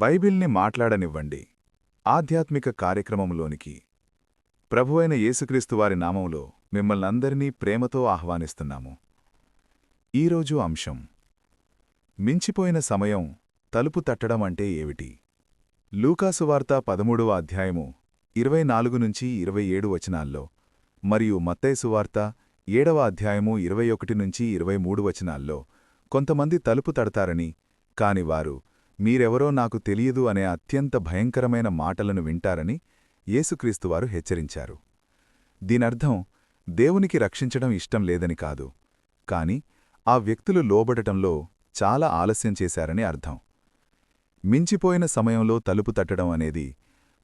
బైబిల్ని మాట్లాడనివ్వండి. ఆధ్యాత్మిక కార్యక్రమంలోనికి ప్రభువైన యేసుక్రీస్తు వారి నామంలో మిమ్మల్నందరినీ ప్రేమతో ఆహ్వానిస్తున్నాము. ఈరోజు అంశం మించిపోయిన సమయం తలుపు తట్టడం అంటే ఏమిటి? లూకాసు వార్త పదమూడవ అధ్యాయము ఇరవై నాలుగు నుంచి ఇరవై ఏడు వచనాల్లో మరియు మత్తైసువార్త ఏడవ అధ్యాయము ఇరవై ఒకటి నుంచి ఇరవై మూడు వచనాల్లో కొంతమంది తలుపు తడతారని కాని వారు మీరెవరో నాకు తెలియదు అనే అత్యంత భయంకరమైన మాటలను వింటారని యేసుక్రీస్తువారు హెచ్చరించారు. దీనర్థం దేవునికి రక్షించడం ఇష్టం లేదని కాదు. కాని ఆ వ్యక్తులు లోబడటంలో చాలా ఆలస్యం చేశారని అర్థం. మించిపోయిన సమయంలో తలుపు తట్టడం అనేది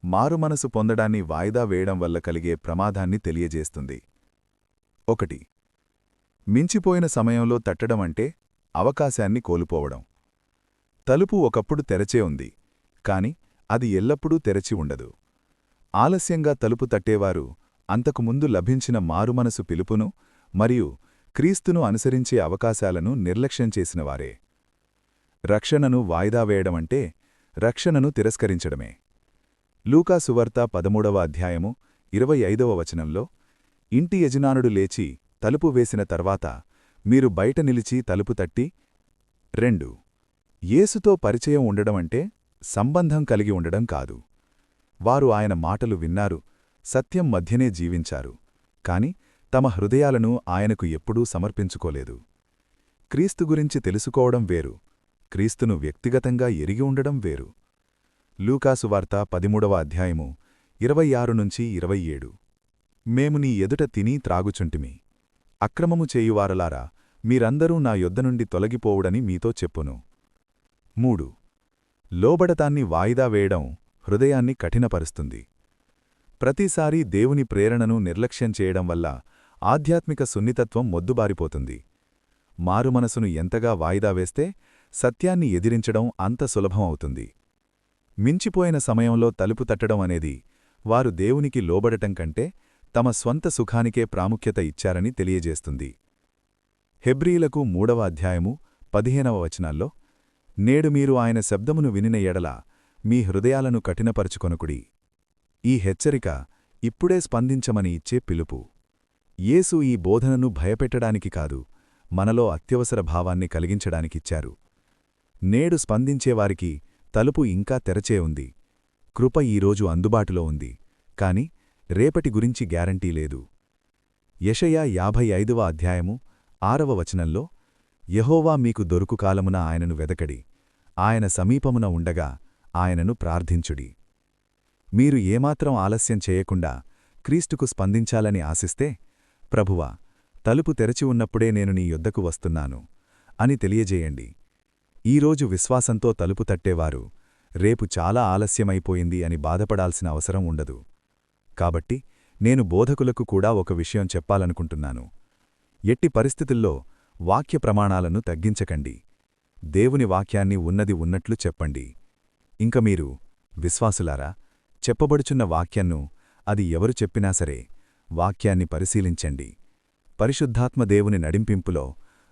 మారుమనసు పొందడాన్ని వాయిదా వేయడం వల్ల కలిగే ప్రమాదాన్ని తెలియజేస్తుంది. ఒకటి మించిపోయిన సమయంలో తట్టడం అంటే అవకాశాన్ని కోల్పోవడం. తలుపు ఒకప్పుడు తెరచే ఉంది కాని అది ఎల్లప్పుడూ తెరచి ఉండదు. ఆలస్యంగా తలుపు తట్టేవారు అంతకుముందు లభించిన మారుమనసు పిలుపును మరియు క్రీస్తును అనుసరించే అవకాశాలను నిర్లక్ష్యం చేసినవారే. రక్షణను వాయిదా వేయడమంటే రక్షణను తిరస్కరించడమే. లూకాసువార్త పదమూడవ అధ్యాయము ఇరవై ఐదవ వచనంలో ఇంటి యజమానుడు లేచి తలుపు వేసిన తర్వాత మీరు బయట నిలిచి తలుపు తట్టి రెండు యేసుతో పరిచయం ఉండడమంటే సంబంధం కలిగి ఉండడం కాదు. వారు ఆయన మాటలు విన్నారు సత్యం మధ్యనే జీవించారు కాని తమ హృదయాలను ఆయనకు ఎప్పుడూ సమర్పించుకోలేదు. క్రీస్తు గురించి తెలుసుకోవడం వేరు క్రీస్తును వ్యక్తిగతంగా ఎరిగి ఉండడం వేరు. లూకాసు వార్త పదిమూడవ అధ్యాయము ఇరవై ఆరు నుంచి ఇరవై ఏడు. మేము నీ ఎదుట తిని త్రాగుచుంటిమి. అక్రమము చేయువారలారా మీరందరూ నా యొద్ద నుండి తొలగిపోవుడని మీతో చెప్పును. మూడు. లోబడతాన్ని వాయిదా వేయడం హృదయాన్ని కఠినపరుస్తుంది. ప్రతిసారీ దేవుని ప్రేరణను నిర్లక్ష్యం చేయడం వల్ల ఆధ్యాత్మిక సున్నితత్వం మొద్దుబారిపోతుంది. మారుమనసును ఎంతగా వాయిదా వేస్తే సత్యాన్ని ఎదిరించడం అంత సులభం అవుతుంది. మించిపోయిన సమయంలో తలుపు తట్టడం అనేది వారు దేవునికి లోబడటం కంటే తమ స్వంత సుఖానికే ప్రాముఖ్యత ఇచ్చారని తెలియజేస్తుంది. హెబ్రీలకు మూడవ అధ్యాయము పదిహేనవ వచనాల్లో నేడు మీరు ఆయన శబ్దమును వినిన ఎడల మీ హృదయాలను కఠినపరుచుకొనుకుడి. ఈ హెచ్చరిక ఇప్పుడే స్పందించమని ఇచ్చే పిలుపు. యేసు ఈ బోధనను భయపెట్టడానికి కాదు మనలో అత్యవసర భావాన్ని కలిగించడానికిచ్చారు. నేడు స్పందించేవారికి తలుపు ఇంకా తెరచే ఉంది. కృప ఈరోజు అందుబాటులో ఉంది. కాని రేపటి గురించి గ్యారంటీ లేదు. యషయా యాభై ఐదవ అధ్యాయము ఆరవ వచనంలో యహోవా మీకు దొరుకు కాలమున ఆయనను వెదకడి. ఆయన సమీపమున ఉండగా ఆయనను ప్రార్థించుడి. మీరు ఏమాత్రం ఆలస్యం చేయకుండా క్రీస్తుకు స్పందించాలని ఆశిస్తే ప్రభువా తలుపు తెరచి ఉన్నప్పుడే నేను నీ యొద్దకు వస్తున్నాను అని తెలియజేయండి. ఈరోజు విశ్వాసంతో తలుపు తట్టేవారు రేపు చాలా ఆలస్యమైపోయింది అని బాధపడాల్సిన అవసరం ఉండదు. కాబట్టి నేను బోధకులకు కూడా ఒక విషయం చెప్పాలనుకుంటున్నాను. ఎట్టి పరిస్థితుల్లో వాక్య ప్రమాణాలను తగ్గించకండి. దేవుని వాక్యాన్ని ఉన్నది ఉన్నట్లు చెప్పండి. ఇంక మీరు విశ్వాసులారా చెప్పబడుచున్న వాక్యాన్ను అది ఎవరు చెప్పినా సరే వాక్యాన్ని పరిశీలించండి. పరిశుద్ధాత్మ దేవుని నడింపింపులో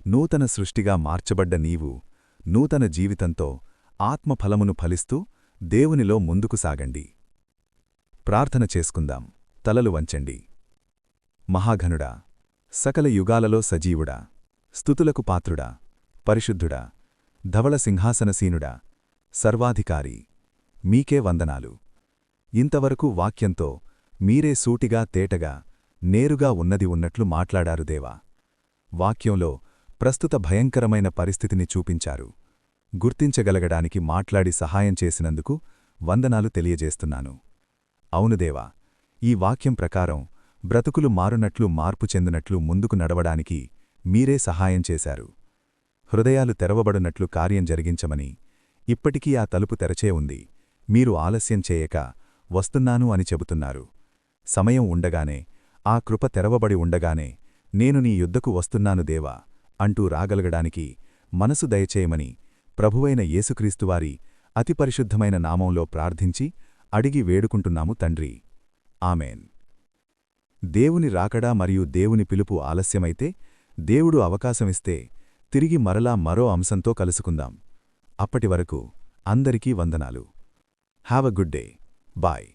నూతన సృష్టిగా మార్చబడ్డ నీవు నూతన జీవితంతో ఆత్మఫలమును ఫలిస్తూ దేవునిలో ముందుకు సాగండి. ప్రార్థన చేసుకుందాం. తలలు వంచండి. మహాఘనుడా సకల యుగాలలో సజీవుడా స్థుతులకు పాత్రుడా పరిశుద్ధుడా ధవళ సింహాసనసీనుడా సర్వాధికారి మీకే వందనాలు. ఇంతవరకు వాక్యంతో మీరే సూటిగా తేటగా నేరుగా ఉన్నది ఉన్నట్లు మాట్లాడారు దేవా. వాక్యంలో ప్రస్తుత భయంకరమైన పరిస్థితిని చూపించారు. గుర్తించగలగడానికి మాట్లాడి సహాయం చేసినందుకు వందనాలు తెలియజేస్తున్నాను. అవునుదేవా ఈ వాక్యం ప్రకారం బ్రతుకులు మారునట్లు మార్పు చెందినట్లు ముందుకు నడవడానికి మీరే సహాయం చేశారు. హృదయాలు తెరవబడినట్లు కార్యం జరిగించమని ఇప్పటికీ ఆ తలుపు తెరచే ఉంది. మీరు ఆలస్యం చేయక వస్తున్నాను అని చెబుతున్నారు. సమయం ఉండగానే ఆ కృప తెరవబడి ఉండగానే నేను నీ యుద్ధకు వస్తున్నాను దేవా అంటూ రాగలగడానికి మనసు దయచేయమని ప్రభువైన యేసుక్రీస్తువారి అతి పరిశుద్ధమైన నామంలో ప్రార్థించి అడిగి వేడుకుంటున్నాము తండ్రి. ఆమెన్. దేవుని రాకడా మరియు దేవుని పిలుపు ఆలస్యమైతే దేవుడు అవకాశమిస్తే తిరిగి మరలా మరో అంశంతో కలుసుకుందాం. అప్పటివరకు అందరికీ వందనాలు. Have a good day bye